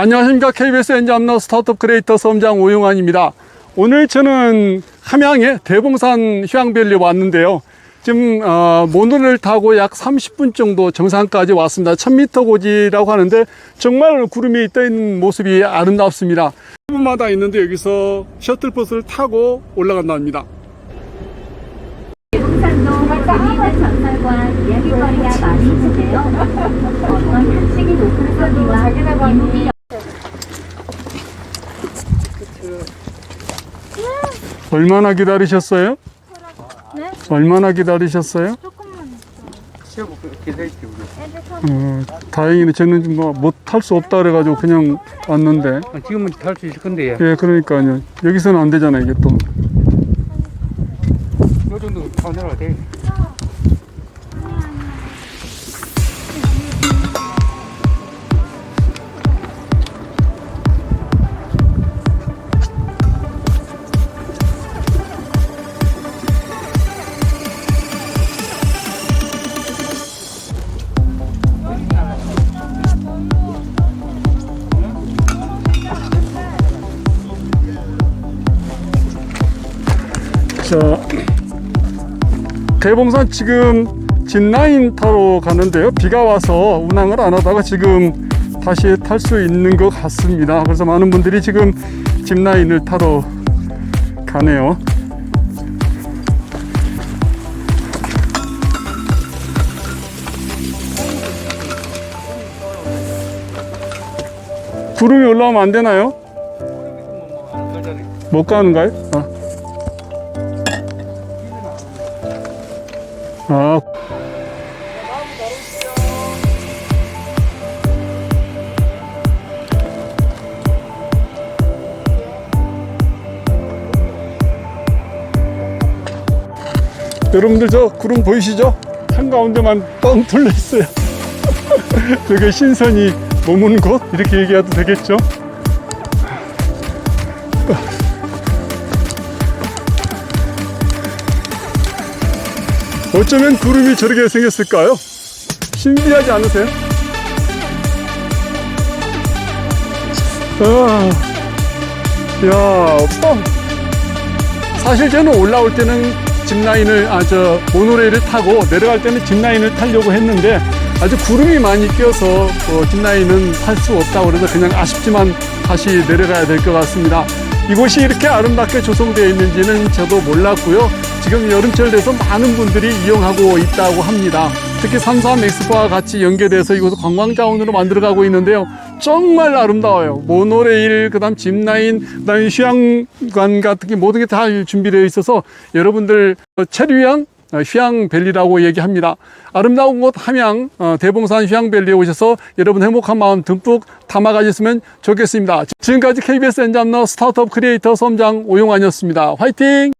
안녕하십니까 KBS 엔잡너 스타트업 크리에이터 섬장 오용환입니다. 오늘 저는 함양의 대봉산 휴양밸리 왔는데요. 지금 어, 모노를 타고 약 30분 정도 정상까지 왔습니다. 1000m 고지라고 하는데 정말 구름이 떠 있는 모습이 아름답습니다. 1분마다 있는데 여기서 셔틀버스를 타고 올라간답니다. 대봉산도 재미있는 전설과 이야기거리가 많이 있는데요. 어떤 높은 소리와 이목이 얼마나 기다리셨어요? 네? 얼마나 기다리셨어요? 조금만 시험 기다릴게 우리. 어, 다행이네. 저는 뭐못 탈 수 없다 그래가지고 그냥 왔는데. 아, 지금은 탈 수 있을 건데 예, 그러니까요. 여기서는 안 되잖아요, 이게 또. 요 정도 더 내려야 돼. 자, 대봉산 지금 진라인 타러 가는데요. 비가 와서 운항을 안 하다가 지금 다시 탈 수 있는 것 같습니다. 그래서 많은 분들이 지금 짚라인을 타러 가네요. 구름이 올라오면 안 되나요? 못 가는가요? 아. 아. 여러분들 저 구름 보이시죠? 한가운데만 뻥 뚫려 있어요. 저게 신선이 머무는 곳? 이렇게 얘기해도 되겠죠? 어쩌면 구름이 저렇게 생겼을까요? 신비하지 않으세요? 아, 야, 뻥. 사실 저는 올라올 때는 짚라인을, 아, 저, 모노레일을 타고 내려갈 때는 짚라인을 타려고 했는데 아주 구름이 많이 껴서 어, 짚라인은 탈 수 없다고 그래서 그냥 아쉽지만 다시 내려가야 될 것 같습니다. 이곳이 이렇게 아름답게 조성되어 있는지는 저도 몰랐고요. 지금 여름철 돼서 많은 분들이 이용하고 있다고 합니다. 특히 삼삼 엑스포와 같이 연계돼서 이곳을 관광 자원으로 만들어가고 있는데요. 정말 아름다워요. 모노레일, 그 다음 짚라인, 그 다음에 휴양관 같은 게 모든 게 다 준비되어 있어서 여러분들 어, 체류양 어, 휴양밸리라고 얘기합니다. 아름다운 곳 함양 어, 대봉산 휴양밸리에 오셔서 여러분 행복한 마음 듬뿍 담아가셨으면 좋겠습니다. 지금까지 KBS 엔잡너 스타트업 크리에이터 섬장 오용환이었습니다. 화이팅!